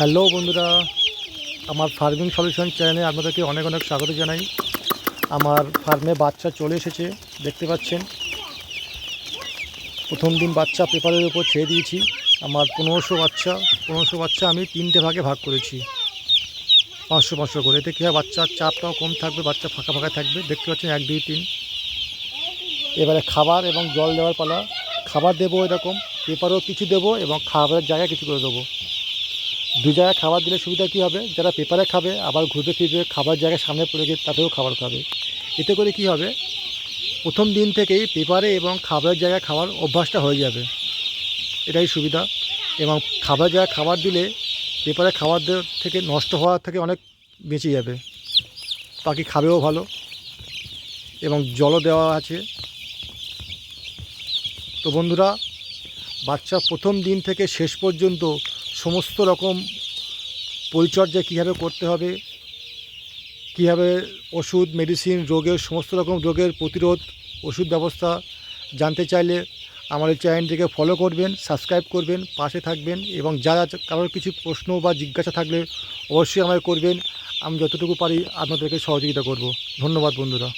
Hello বন্ধুরা, আমার farming solution চ্যানেলে আপনাদেরকে অনেক অনেক স্বাগত জানাই। আমার ফার্মে বাচ্চা চলে এসেছে, দেখতে পাচ্ছেন। প্রথম দিন বাচ্চা পেপারের উপর ছেড়ে দিয়েছি। আমার পনেরোশো বাচ্চা পনেরোশো বাচ্চা আমি তিনটে ভাগে ভাগ করেছি। পাঁচশো পাঁচশো করে। এতে কী হয়, বাচ্চার চাপটাও কম থাকবে, বাচ্চা ফাঁকা ফাঁকা থাকবে। দেখতে পাচ্ছেন, এক, দুই, তিন। এবারে খাবার এবং জল দেওয়ার পালা। খাবার দেবো এরকম পেপারও কিছু দেবো এবং খাবারের জায়গায় কিছু করে দেবো। দু জায়গায় খাবার দিলে সুবিধা কী হবে? যারা পেপারে খাবে, আবার ঘুরতে ফিরবে, খাবার জায়গায় সামনে পড়ে গিয়ে তাতেও খাবার খাবে। এতে করে কি হবে? প্রথম দিন থেকেই পেপারে এবং খাবারের জায়গায় খাওয়ার অভ্যাসটা হয়ে যাবে। এটাই সুবিধা। এবং খাবার জায়গায় খাবার দিলে পেপারে খাবার থেকে নষ্ট হওয়ার থেকে অনেক বেঁচে যাবে। পাখি খাবেও ভালো। এবং জলও দেওয়া আছে। তো বন্ধুরা বাচ্চা প্রথম দিন থেকে শেষ পর্যন্ত সমস্ত রকম পরিচর্যা কীভাবে করতে হবে, কীভাবে ওষুধ মেডিসিন রোগের, সমস্ত রকম রোগের প্রতিরোধ, ওষুধ ব্যবস্থা জানতে চাইলে আমার এই চ্যানেলটিকে ফলো করবেন সাবস্ক্রাইব করবেন, পাশে থাকবেন এবং যা যা কারোর কিছু প্রশ্ন বা জিজ্ঞাসা থাকলে অবশ্যই আমায় করবেন। আমি যতটুকু পারি আপনাদেরকে সহযোগিতা করব। ধন্যবাদ বন্ধুরা।